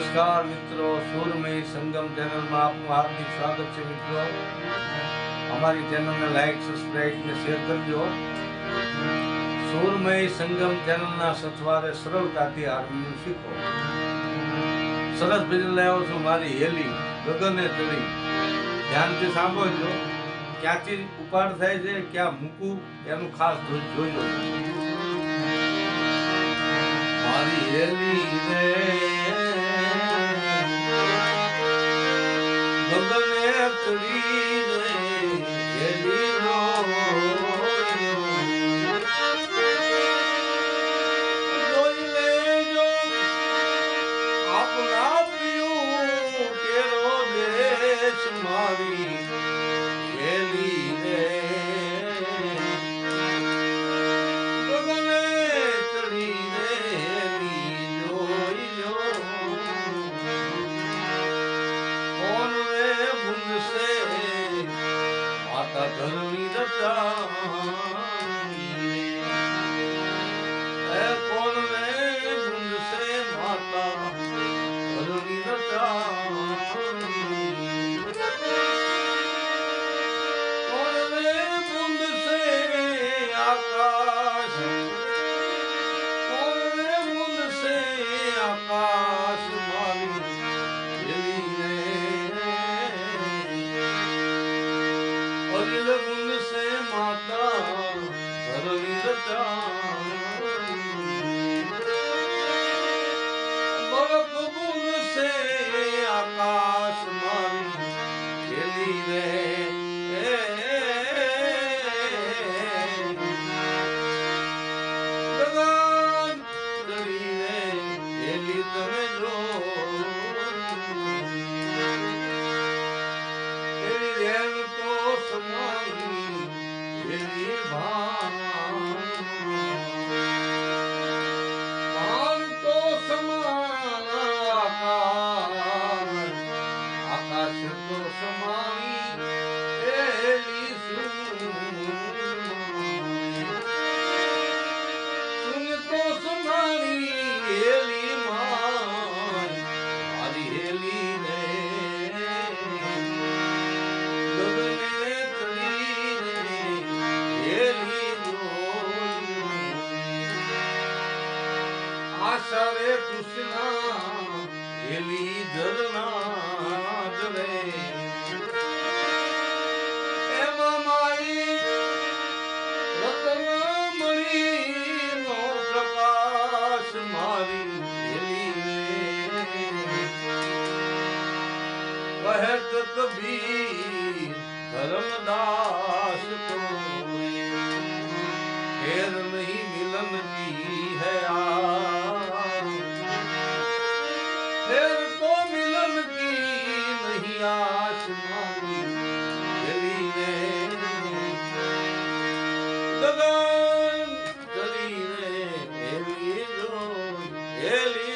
નમસ્કાર મિત્રો સુરમય સંગમ ચેનલમાં આપનું હાર્દિક સ્વાગત છે મિત્રો. અમારી ચેનલને લાઈક સબસ્ક્રાઇબ ને શેર કરજો. સુરમય સંગમ ચેનલના સથવારે સરળતાથી હાર્મોનિયમ શીખો. સરસ ભજન લાવ્યો છું મારી હેલી, ગગને ચડી. ધ્યાનથી સાંભળજો. ક્યાંથી ઉપાડ થાય છે, ક્યાં મૂકવું એનું ખાસ જોઈ લો મારી હેલી રે મારી હેલી રે માતા ધરણી માતા ધરણી સરે કૃષ્ણ એલી જરના જરે એમ મારી રતનમણી નો પ્રકાશ કબીર નહીં મિલન કી હૈ આ Ele